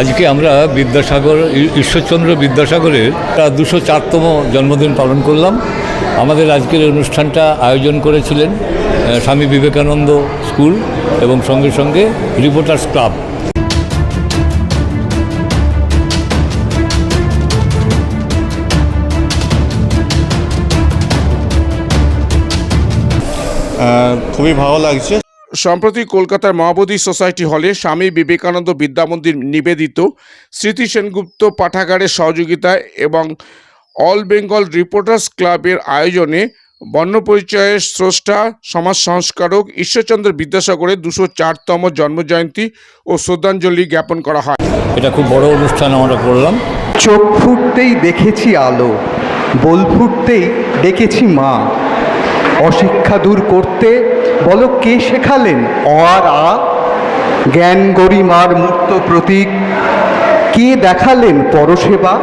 আজকে আমরা বিদ্যাসাগর ঈশ্বরচন্দ্র বিদ্যাসাগরের দুশো চারতম জন্মদিন পালন করলাম। আমাদের আজকের অনুষ্ঠানটা আয়োজন করেছিলেন স্বামী বিবেকানন্দ স্কুল এবং সঙ্গে সঙ্গে রিপোর্টার্স ক্লাব। খুবই ভালো লাগছে। সম্প্রতি কলকাতার মহাবোধি সোসাইটি হলে স্বামী বিবেকানন্দ বিদ্যামন্দির নিবেদিত স্মৃতি সেনগুপ্ত পাঠাগারের সহযোগিতায় এবং অল বেঙ্গল রিপোর্টার্স ক্লাবের আয়োজনে বর্ণপরিচয়ের স্রষ্টা সমাজ সংস্কারক ঈশ্বরচন্দ্র বিদ্যাসাগরের দুশো চারতম জন্মজয়ন্তী ও শ্রদ্ধাঞ্জলি জ্ঞাপন করা হয়। এটা খুব বড় অনুষ্ঠান আমরা করলাম। চোখ ফুটতেই দেখেছি আলো বল ফুটতেই ডেকেছি মা। অশিক্ষা দূর করতে বলো কে শেখালেন? অ আর আ জ্ঞান গরিমার মূর্ত প্রতীক। কে দেখালেন পরসেবা?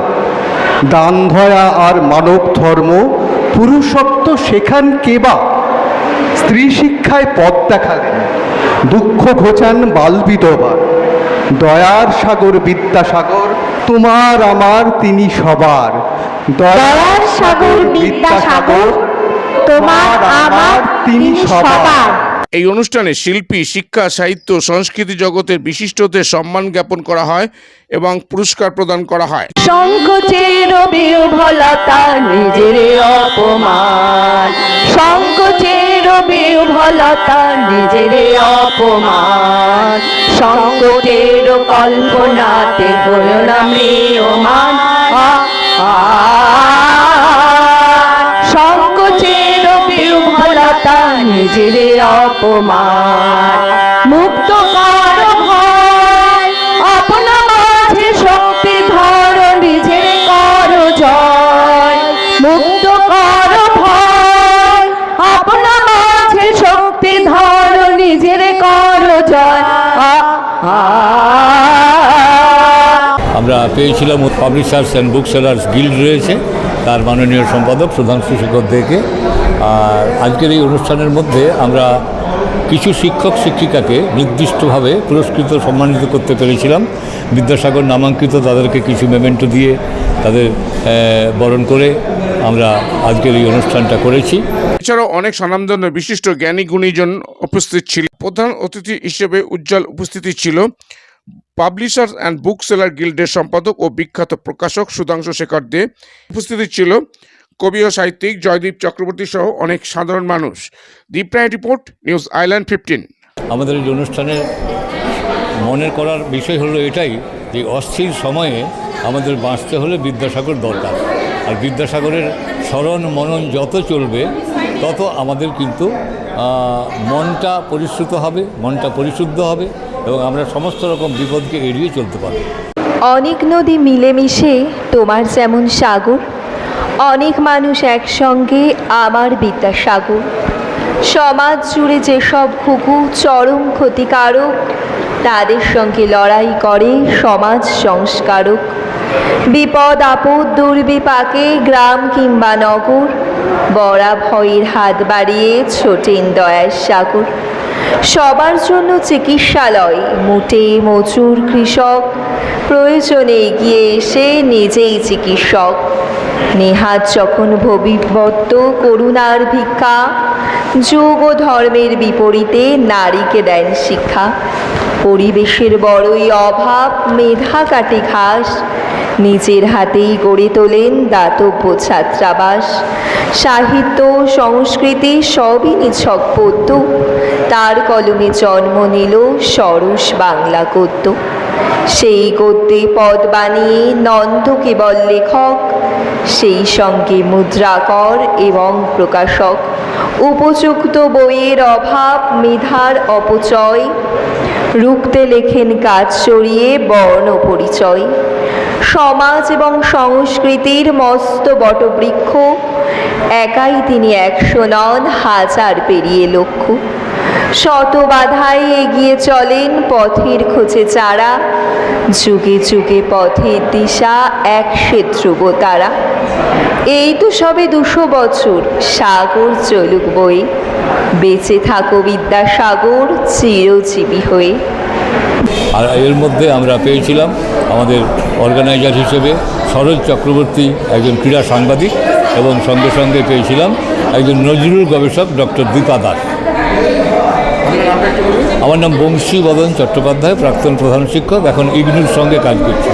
দান ধয়া আর মানব ধর্ম, পুরুষত্ব শেখান কেবা? স্ত্রী শিক্ষায় পথ দেখালেন, দুঃখ ঘোচান বাল বিধবা দয়ার সাগর বিদ্যাসাগর, তোমার আমার তিনি সবার। দয়ার সাগর বিদ্যাসাগর তোমার আমার তিনি সবার। এই অনুষ্ঠানে শিল্পী শিক্ষা সাহিত্য সংস্কৃতি জগতের বিশিষ্টদের সম্মান জ্ঞাপন করা হয় এবং পুরস্কার প্রদান করা হয়। সংকোচের বিহ্বলতা নিজের অপমান। সংকোচের বিহ্বলতা নিজের অপমান। সংকটের কল্পনাতে হল না মেয়মান নিজের অপমান। মুক্ত কর পেয়েছিলাম Publishers and Book Sellers Guild রয়েছে, তার মাননীয় সম্পাদক সুধাংশু শেখর দেকে। আর আজকের এই অনুষ্ঠানের মধ্যে আমরা কিছু শিক্ষক শিক্ষিকাকে নির্দিষ্টভাবে পুরস্কৃত সম্মানিত করতে পেরেছিলাম। বিদ্যাসাগর নামাঙ্কিত তাদেরকে কিছু মেমেন্টো দিয়ে তাদের বরণ করে আমরা আজকের এই অনুষ্ঠানটা করেছি। এছাড়াও অনেক স্বনামধন্য বিশিষ্ট জ্ঞানী গুণীজন উপস্থিত ছিল। প্রধান অতিথি হিসেবে উজ্জ্বল উপস্থিতি ছিল। পাবলিশার্স অ্যান্ড বুক সেলার গিল্ডের সম্পাদক ও বিখ্যাত প্রকাশক সুধাংশু শেখর দে উপস্থিতি ছিল কবি ও সাহিত্যিক জয়দীপ চক্রবর্তী সহ অনেক সাধারণ মানুষ। দীপ্রায় রিপোর্ট, নিউজ আইল্যান্ড ফিফটিন। আমাদের এই অনুষ্ঠানের মনে করার বিষয় হলো এটাই যে অস্থির সময়ে আমাদের বাঁচতে হলে বিদ্যাসাগর দরকার। আর বিদ্যাসাগরের স্মরণ, মনন যত চলবে, তত আমাদের কিন্তু মনটা পরিশ্রুত হবে, মনটা পরিশুদ্ধ হবে। এবং আমরা সমস্ত রকম বিপদকে এড়িয়ে চলতে পারব। অনেক নদী মিলেমিশে, তোমার যেমন সাগর, অনেক মানুষ একসঙ্গে আমার বিদ্যাসাগর। সমাজ জুড়ে যেসব ঘুঘু, চরম ক্ষতিকারক, তাদের সঙ্গে লড়াই করে সমাজ সংস্কারক। বিপদ, আপদ, দুর্বিপাকে গ্রাম কিংবা নগর বড়া ভয়ের হাত বাড়িয়ে ছোটেন দয়ার সাগর। সবার জন্য চিকিৎসালয়। মুটে মজুর কৃষক, প্রয়োজনে এগিয়ে এসে নিজেই চিকিৎসক। নেহাত যখন ভবিবত্ত করুণার ভিক্ষা, যোগ ও ধর্মের বিপরীতে নারীকে দেন শিক্ষা। পরিবেশের বড়ই অভাব মেধা কাটে ঘাস। নিজের হাতেই গড়ে তোলেন দাতব্য ছাত্রাবাস। সাহিত্য, সংস্কৃতি সবই নিছক পদ্য। তার কলমে জন্ম নিল সরস বাংলা গদ্য। সেই গদ্যে পদ বানিয়ে নন্দ কেবল লেখক। সেই সঙ্গে মুদ্রাকর এবং প্রকাশক। উপযুক্ত বইয়ের অভাব, মেধার অপচয়। রুখতে লেখেন কাজ সরিয়ে বর্ণ পরিচয়। সমাজ এবং সংস্কৃতির মস্ত বটবৃক্ষ, একাই তিনি একশো নন হাজার পেরিয়ে লক্ষ্য। শত বাধায় এগিয়ে চলেন পথের খোঁজে চারা। যুগে যুগে পথের দিশা এক সে ধ্রুব তারা। এই তো সবে দুশো বছর সাগর চলুক বই বেঁচে থাকো বিদ্যাসাগর চিরজীবী হয়ে। আর এর মধ্যে আমরা পেয়েছিলাম আমাদের অর্গানাইজার হিসেবে সরোজ চক্রবর্তী একজন ক্রীড়া সাংবাদিক এবং সঙ্গে সঙ্গে পেয়েছিলাম একজন নজরুল গবেষক ডক্টর দীপা দাস। আমার নাম বংশী বদন চট্টোপাধ্যায়, প্রাক্তন প্রধান শিক্ষক, এখন ইগনুর সঙ্গে কাজ করছি।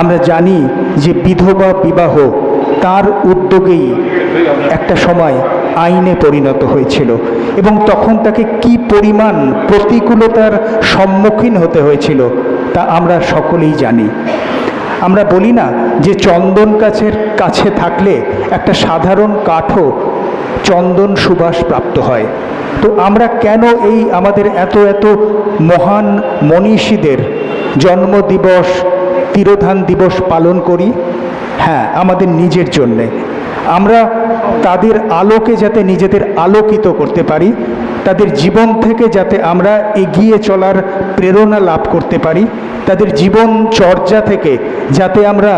আমরা জানি যে বিধবা বিবাহ তার উদ্যোগেই একটা সময় আইনে পরিণত হয়েছিল এবং তখন তাকে কি পরিমাণ প্রতিকূলতার সম্মুখীন হতে হয়েছিল তা আমরা সকলেই জানি। আমরা বলি না যে চন্দন কাছের কাছে থাকলে একটা সাধারণ কাঠও চন্দন সুবাস প্রাপ্ত হয়। তো আমরা কেন এই আমাদের এত এত মহান মনীষীদের জন্মদিবস, তিরোধান দিবস পালন করি? হ্যাঁ আমাদের নিজের জন্যে। আমরা তাদের আলোকে যাতে নিজেদের আলোকিত করতে পারি, তাদের জীবন থেকে যাতে আমরা এগিয়ে চলার প্রেরণা লাভ করতে পারি, তাদের জীবন চর্যা থেকে যাতে আমরা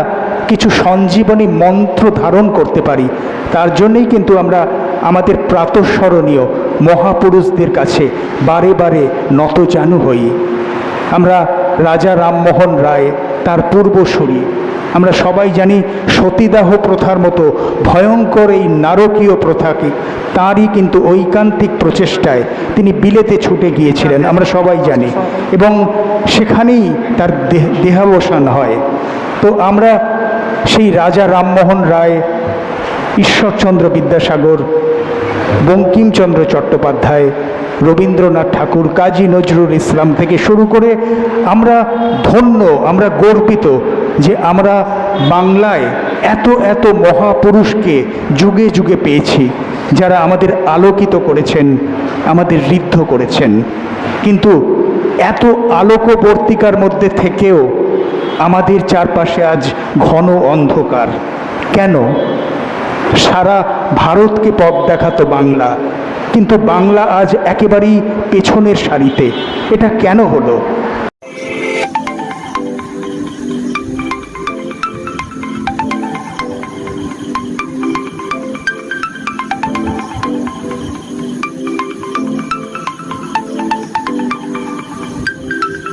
কিছু সঞ্জীবনী মন্ত্র ধারণ করতে পারি, তার জন্যই কিন্তু আমরা আমাদের প্রাতঃস্মরণীয় মহাপুরুষদের কাছে বারে বারে নতজানু হই। আমরা রাজা রামমোহন রায়, তার পূর্বসূরি। আমরা সবাই জানি সতীদাহ প্রথার মতো ভয়ঙ্কর এই নারকীয় প্রথাকে, তারই কিন্তু ঐকান্তিক প্রচেষ্টায় তিনি বিলেতে ছুটে গিয়েছিলেন, আমরা সবাই জানি। এবং সেখানেই তার দেহ- দেহাবসান হয়। তো আমরা সেই রাজা রামমোহন রায়, ঈশ্বরচন্দ্র বিদ্যাসাগর বঙ্কিমচন্দ্র চট্টোপাধ্যায়, রবীন্দ্রনাথ ঠাকুর, কাজী নজরুল ইসলাম থেকে শুরু করে আমরা ধন্য, আমরা গর্বিত যে আমরা বাংলায় এত এত মহাপুরুষকে যুগে যুগে পেয়েছি, যারা আমাদের আলোকিত করেছেন, আমাদের ঋদ্ধ করেছেন। কিন্তু এত আলোকবর্তিকার মধ্যে থেকেও আমাদের চারপাশে আজ ঘন অন্ধকার। কেন? সারা ভারতকে পথ দেখাতো বাংলা। কিন্তু বাংলা আজ একেবারেই পেছনের সারিতে। এটা কেন হলো?